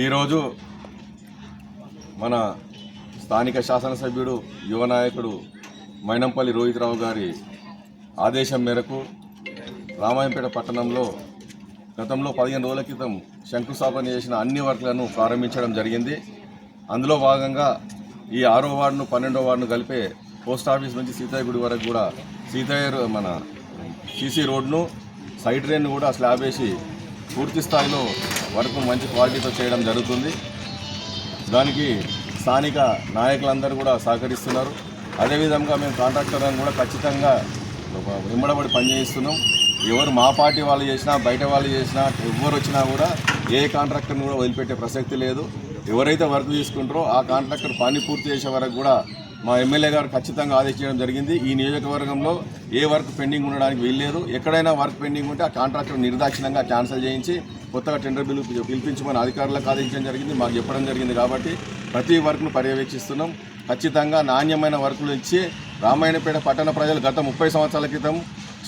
ఈరోజు మన స్థానిక శాసనసభ్యుడు యువ నాయకుడు మైనంపల్లి రోహిత్రావు గారి ఆదేశం మేరకు రామాయంపేట పట్టణంలో గతంలో పదిహేను రోజుల క్రితం శంకుస్థాపన చేసిన అన్ని వర్క్లను ప్రారంభించడం జరిగింది. అందులో భాగంగా ఈ ఆరో వార్డును పన్నెండో వార్డును కలిపే పోస్ట్ ఆఫీస్ నుంచి సీతయ్య గుడి వరకు కూడా సీతయ్య మన సీసీ రోడ్ను సైడ్ డ్రైన్ కూడా స్లాబ్ వేసి పూర్తి స్థాయిలో వర్క్ మంచి క్వాలిటీతో చేయడం జరుగుతుంది. దానికి స్థానిక నాయకులందరూ కూడా సహకరిస్తున్నారు. అదేవిధంగా మేము కాంట్రాక్టర్లను కూడా ఖచ్చితంగా వెంబడబడి పనిచేస్తున్నాం ఎవరు మా పార్టీ వాళ్ళు చేసినా బయట వాళ్ళు చేసినా ఎవరు వచ్చినా కూడా ఏ కాంట్రాక్టర్ని కూడా వదిలిపెట్టే ప్రసక్తి లేదు. ఎవరైతే వర్క్ తీసుకుంటారో ఆ కాంట్రాక్టర్ పని పూర్తి చేసే వరకు కూడా మా ఎమ్మెల్యే గారు ఖచ్చితంగా ఆదేశించడం జరిగింది. ఈ నియోజకవర్గంలో ఏ వర్క్ పెండింగ్ ఉండడానికి వీల్లేదు. ఎక్కడైనా వర్క్ పెండింగ్ ఉంటే ఆ కాంట్రాక్టర్ నిర్దాక్షిణంగా క్యాన్సిల్ చేయించి కొత్తగా టెండర్ బిల్లు పిలిపించమని అధికారులకు ఆదేశించడం జరిగింది. మాకు చెప్పడం జరిగింది కాబట్టి ప్రతి వర్క్ను పర్యవేక్షిస్తున్నాం. ఖచ్చితంగా నాణ్యమైన వర్కులు ఇచ్చి రామాయణపేట పట్టణ ప్రజలు గత ముప్పై సంవత్సరాల క్రితం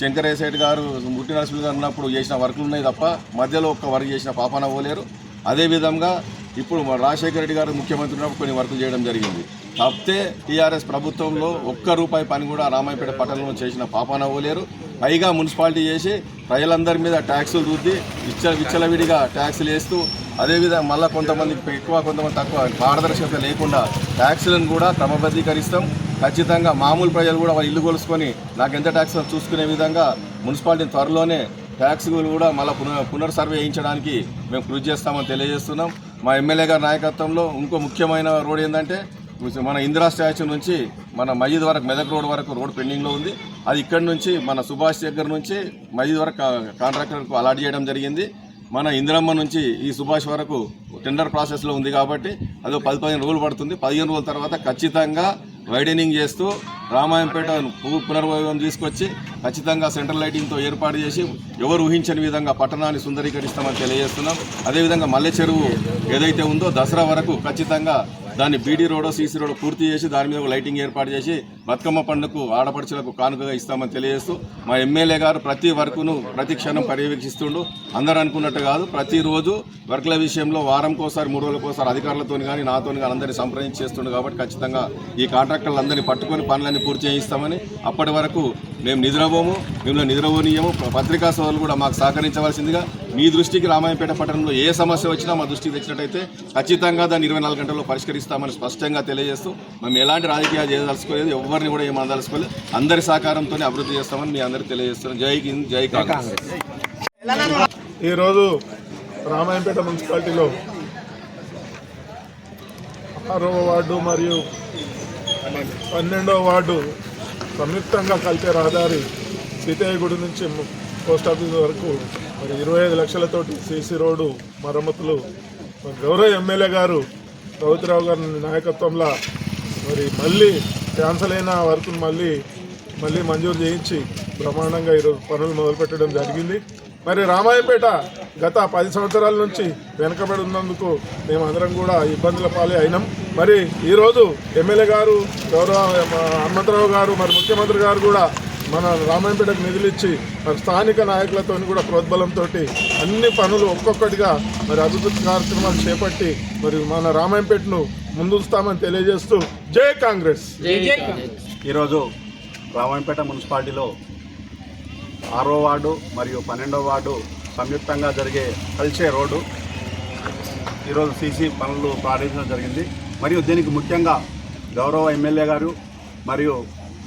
శంకరేశెట్టి గారు ముట్టి నరసింహ గారు ఉన్నప్పుడు చేసిన వర్కులు ఉన్నాయి తప్ప మధ్యలో ఒక్క వర్క్ చేసిన పాపాన పోలేరు. అదేవిధంగా ఇప్పుడు రాజశేఖర రెడ్డి గారు ముఖ్యమంత్రి ఉన్నప్పుడు కొన్ని వర్కులు చేయడం జరిగింది. తప్పితే టీఆర్ఎస్ ప్రభుత్వంలో ఒక్క రూపాయి పని కూడా రామాయపేట పట్టణంలో చేసిన పాపాన పోలేరు. పైగా మున్సిపాలిటీ చేసి ప్రజలందరి మీద ట్యాక్సులు రుద్ది విచ్చ విచ్చలవిడిగా ట్యాక్సులు వేస్తూ అదేవిధంగా మళ్ళీ కొంతమందికి ఎక్కువ కొంతమంది తక్కువ పారదర్శకత లేకుండా ట్యాక్సులను కూడా క్రమబద్ధీకరిస్తాం. ఖచ్చితంగా మామూలు ప్రజలు కూడా వాళ్ళ ఇల్లు కొలుసుకొని నాకు ఎంత ట్యాక్స్ చూసుకునే విధంగా మున్సిపాలిటీ త్వరలోనే ట్యాక్స్ కూడా మళ్ళీ పునర్ పునర్సర్వే వేయించడానికి మేము కృషి చేస్తామని తెలియజేస్తున్నాం. మా ఎమ్మెల్యే గారి నాయకత్వంలో ఇంకో ముఖ్యమైన రోడ్ ఏంటంటే మన ఇందిరా స్టాచ్యూ నుంచి మన మజీద్ వరకు మెదక్ రోడ్ వరకు రోడ్ పెండింగ్లో ఉంది. అది ఇక్కడి నుంచి మన సుభాష్ దగ్గర నుంచి మజీద్ వరకు కాంట్రాక్టర్కు అలాట్ చేయడం జరిగింది. మన ఇందిరమ్మ నుంచి ఈ సుభాష్ వరకు టెండర్ ప్రాసెస్లో ఉంది కాబట్టి అది పది పదిహేను రోజులు పడుతుంది. పదిహేను రోజుల తర్వాత ఖచ్చితంగా వైడనింగ్ చేస్తూ రామాయంపేట పు- పునర్వైభవం తీసుకొచ్చి ఖచ్చితంగా సెంట్రల్ లైటింగ్తో ఏర్పాటు చేసి ఎవరు ఊహించని విధంగా పట్టణాన్ని సుందరీకరిస్తామని తెలియజేస్తున్నాం. అదేవిధంగా మల్లె చెరువు ఏదైతే ఉందో దసరా వరకు ఖచ్చితంగా దాన్ని బీడీ రోడ్ సీసీ రోడ్ పూర్తి చేసి దాని మీద ఒక లైటింగ్ ఏర్పాటు చేసి బతుకమ్మ పండుగకు ఆడపడుచులకు కానుకగా ఇస్తామని తెలియజేస్తూ మా ఎమ్మెల్యే గారు ప్రతి వర్కును ప్రతి క్షణం పర్యవేక్షిస్తుండు. అందరు అనుకున్నట్టు కాదు ప్రతిరోజు వర్క్ల విషయంలో వారంకోసారి మూడు రోజులకోసారి అధికారులతో కానీ నాతో కానీ అందరినీ సంప్రదించి చేస్తుండు కాబట్టి ఖచ్చితంగా ఈ కాంట్రాక్టర్లందరినీ పట్టుకొని పనులన్నీ పూర్తి చేయిస్తామని అప్పటి వరకు మేము నిద్రపోము మిమ్మల్ని నిద్రపోనీయము పత్రికా సోదరులు కూడా మాకు సహకరించవలసిందిగా మీ దృష్టికి రామాయంపేట పట్టణంలో ఏ సమస్య వచ్చినా మా దృష్టికి తెచ్చినట్టయితే ఖచ్చితంగా దాన్ని ఇరవై నాలుగు గంటల్లో పరిష్కరిస్తామని స్పష్టంగా తెలియజేస్తూ మేము ఎలాంటి రాజకీయాలు చేయదలుచుకోలేదు ఎవరిని కూడా ఏం అనదలుచుకోలేదు. అందరి సహకారంతోనే అభివృద్ధి చేస్తామని మీ అందరికీ తెలియజేస్తున్నాం. జై హింద్ జై కాంగ్రెస్. ఈరోజు రామాయంపేట మున్సిపాలిటీలో ఆరవ వార్డు మరియు పన్నెండవ వార్డు సంయుక్తంగా కలిపే రహదారి సీతయ్య గుడి నుంచి పోస్ట్ ఆఫీస్ వరకు మరి ఇరవై ఐదు లక్షలతోటి సీసీ రోడ్డు మరమ్మతులు. గౌరవ ఎమ్మెల్యే గారు రౌతిరావు గారి నాయకత్వంలో మరి మళ్ళీ క్యాన్సల్ అయిన వర్క్ మళ్ళీ మళ్ళీ మంజూరు చేయించి బ్రహ్మాండంగా ఈరోజు పనులు మొదలుపెట్టడం జరిగింది. మరి రామాయపేట గత పది సంవత్సరాల నుంచి వెనకబడి ఉన్నందుకు మేమందరం కూడా ఇబ్బందుల పాలే అయినాం. మరి ఈరోజు ఎమ్మెల్యే గారు గౌరవ మా హనుమంతరావు గారు మరి ముఖ్యమంత్రి గారు కూడా మన రామాయపేటకు నిధులు ఇచ్చి మరి స్థానిక నాయకులతో కూడా ప్రోద్బలంతో అన్ని పనులు ఒక్కొక్కటిగా మరి అభివృద్ధి కార్యక్రమాలు చేపట్టి మరి మన రామాయపేటను ముందుస్తామని తెలియజేస్తూ జై కాంగ్రెస్. ఈరోజు రామాయంపేట మున్సిపాలిటీలో ఆరో వార్డు మరియు పన్నెండో వార్డు సంయుక్తంగా జరిగే కలిసే రోడ్డు. ఈరోజు సీసీ పనులు ప్రారంభించడం జరిగింది. మరియు దీనికి ముఖ్యంగా గౌరవ ఎమ్మెల్యే గారు మరియు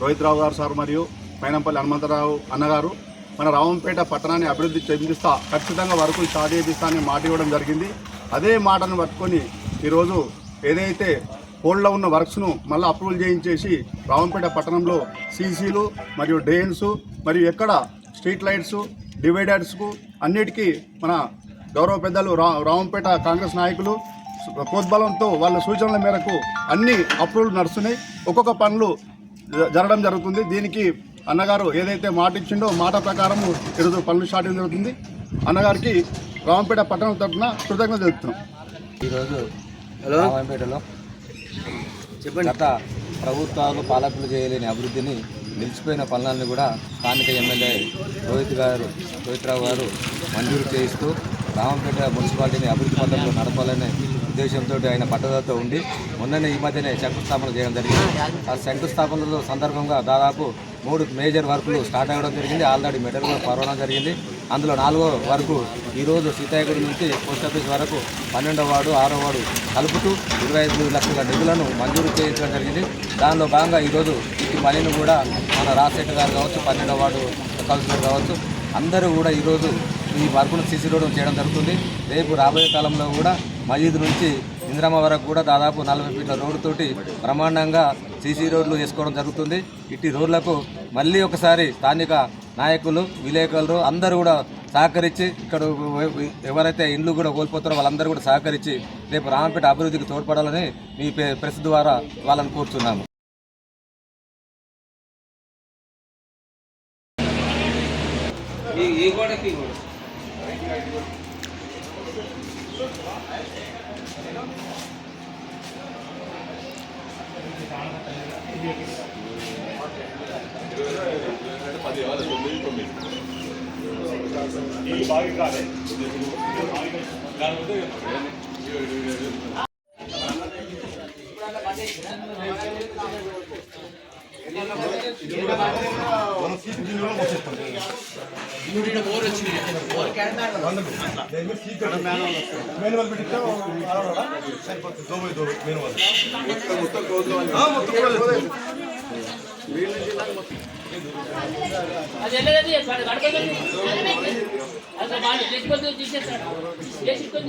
రోహిత్ రావు గారు సార్ మరియు పైనంపల్లి హనుమంతరావు అన్నగారు మన రామంపేట పట్టణాన్ని అభివృద్ధి చెందిస్తా ఖచ్చితంగా వరకు స్టార్ట్ చేపిస్తానని మాట ఇవ్వడం జరిగింది. అదే మాటను పట్టుకొని ఈరోజు ఏదైతే హోల్డ్లో ఉన్న వర్క్స్ను మళ్ళీ అప్రూవల్ చేయించేసి రావంపేట పట్టణంలో సీసీలు మరియు డ్రైన్స్ మరియు ఎక్కడ స్ట్రీట్ లైట్స్ డివైడర్స్కు అన్నిటికీ మన గౌరవ పెద్దలు రా రావంపేట కాంగ్రెస్ నాయకులు ప్రోద్బలంతో వాళ్ళ సూచనల మేరకు అన్ని అప్రూవల్ నడుస్తున్నాయి. ఒక్కొక్క పనులు జరగడం జరుగుతుంది. దీనికి అన్నగారు ఏదైతే మాట ఇచ్చిండో మాట ప్రకారం ఈరోజు పనులు స్టార్ట్ జరుగుతుంది. అన్నగారికి రావంపేట పట్టణం తరఫున కృతజ్ఞత తెలుపుతున్నాం. ఈరోజు రామాయంపేటలో గత ప్రభుత్వాలు పాలకులు చేయలేని అభివృద్ధిని నిలిచిపోయిన పనులన్నీ కూడా స్థానిక ఎమ్మెల్యే రోహిత్ గారు రోహిత్రావు గారు మంజూరు చేయిస్తూ రామంపేట మున్సిపాలిటీని అభివృద్ధి పథంలో నడపాలనే ఉద్దేశంతో ఆయన పట్టుదలతో ఉండి మొన్ననే ఈ మధ్యనే శంకుస్థాపన చేయడం జరిగింది. ఆ శంకుస్థాపనలో సందర్భంగా దాదాపు మూడు మేజర్ వర్కులు స్టార్ట్ అవ్వడం జరిగింది. ఆల్రెడీ మెడల్ కూడా పరవడం జరిగింది. అందులో నాలుగో వరకు ఈరోజు సీతాయగుడి నుంచి పోస్ట్ ఆఫీస్ వరకు పన్నెండో వార్డు ఆరో వార్డు కలుపుతూ ఇరవై ఐదు లక్షల నిధులను మంజూరు చేయించడం జరిగింది. దానిలో భాగంగా ఈరోజు ఈ పనిని కూడా మన రాజశేఖర్ గారు కావచ్చు పన్నెండవ వార్డు కౌన్సిలర్ కావచ్చు అందరూ కూడా ఈరోజు ఈ వర్క్ను సీసీ రోడ్డు చేయడం జరుగుతుంది. రేపు రాబోయే కాలంలో కూడా మజీద్ నుంచి ఇంద్రమ్మ వరకు కూడా దాదాపు నలభై ఫీట్ల రోడ్డుతోటి బ్రహ్మాండంగా సీసీ రోడ్లు చేసుకోవడం జరుగుతుంది. ఇట్టి రోడ్లకు మళ్ళీ ఒకసారి స్థానిక నాయకులు విలేకరులు అందరూ కూడా సహకరించి ఇక్కడ ఎవరైతే ఇండ్లు కూడా కోల్పోతారో వాళ్ళందరూ కూడా సహకరించి రేపు రామపేట అభివృద్ధికి తోడ్పడాలని మీ ప్రెస్ ద్వారా వాళ్ళని এই ঘরে কি করে ఈ బాగా కాదే దాని ముందు మనం సీట్ దీనిలో వచ్చేస్తాం కోరుతున్నాము అది వెళ్ళలేదు గడపలేదు అది వాళ్ళు చేసిపోతే తీసేస్తాడు చేసిపోతే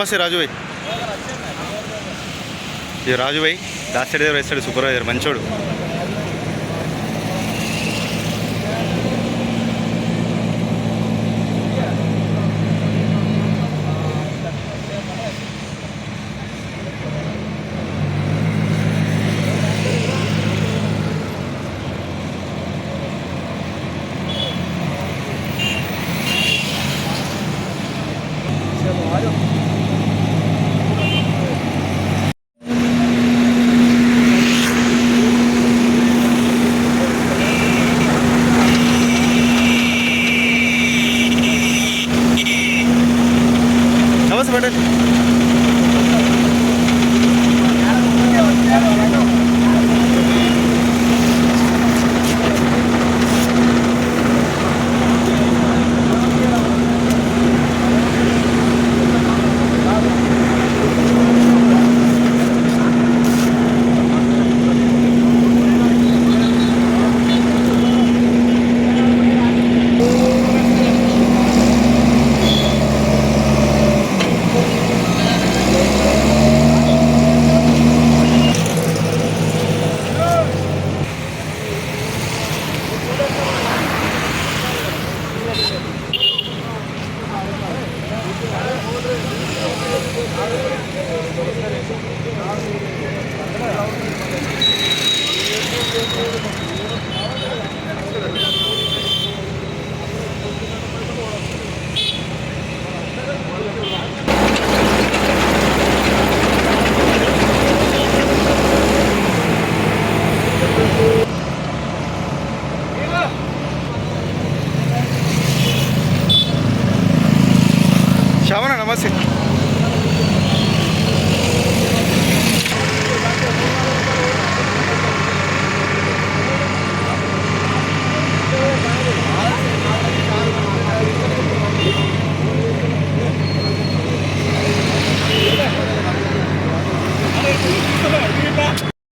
నమస్తే రాజు ఇది రాజు భాయ్ దాసరి వేస్తాడు సూపర్వైజర్ మంచోడు నమస్తే పటేల్ శ్రవణ నమస్తే